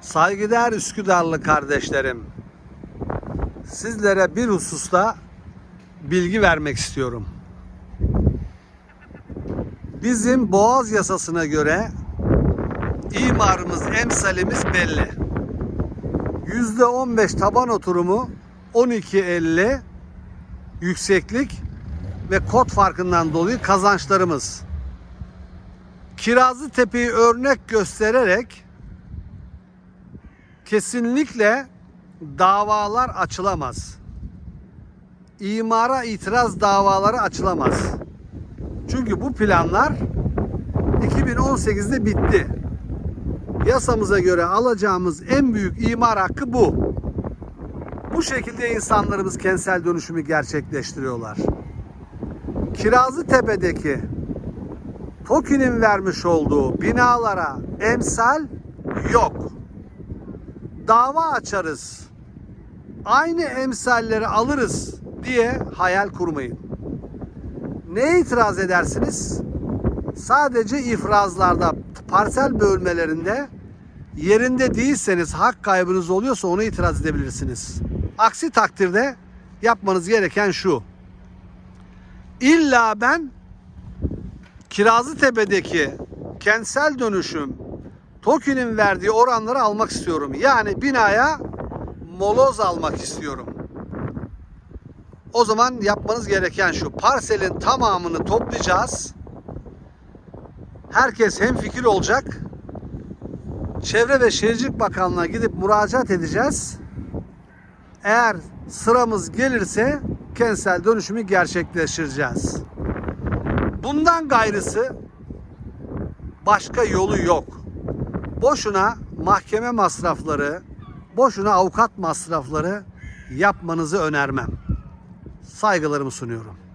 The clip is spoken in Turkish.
Saygıdeğer Üsküdarlı kardeşlerim, sizlere bir hususta bilgi vermek istiyorum. Bizim Boğaz yasasına göre imarımız, emsalimiz belli. %15 taban oturumu 12.50 yükseklik ve kod farkından dolayı kazançlarımız. Kirazlı Tepe'yi örnek göstererek kesinlikle davalar açılamaz. İmara itiraz davaları açılamaz. Çünkü bu planlar 2018'de bitti. Yasamıza göre alacağımız en büyük imar hakkı bu. Bu şekilde insanlarımız kentsel dönüşümü gerçekleştiriyorlar. Kirazlı Tepe'deki TOKİ'nin vermiş olduğu binalara emsal yok. Dava açarız. Aynı emsalleri alırız diye hayal kurmayın. Neye itiraz edersiniz? Sadece ifrazlarda, parsel bölmelerinde yerinde değilseniz, hak kaybınız oluyorsa ona itiraz edebilirsiniz. Aksi takdirde yapmanız gereken şu. İlla ben Kirazlıtepe'deki kentsel dönüşüm TOKİ'nin verdiği oranları almak istiyorum. Yani binaya moloz almak istiyorum. O zaman yapmanız gereken şu. Parselin tamamını toplayacağız. Herkes hem fikir olacak. Çevre ve Şehircilik Bakanlığı'na gidip müracaat edeceğiz. Eğer sıramız gelirse kentsel dönüşümü gerçekleştireceğiz. Bundan gayrısı başka yolu yok. Boşuna mahkeme masrafları, boşuna avukat masrafları yapmanızı önermem. Saygılarımı sunuyorum.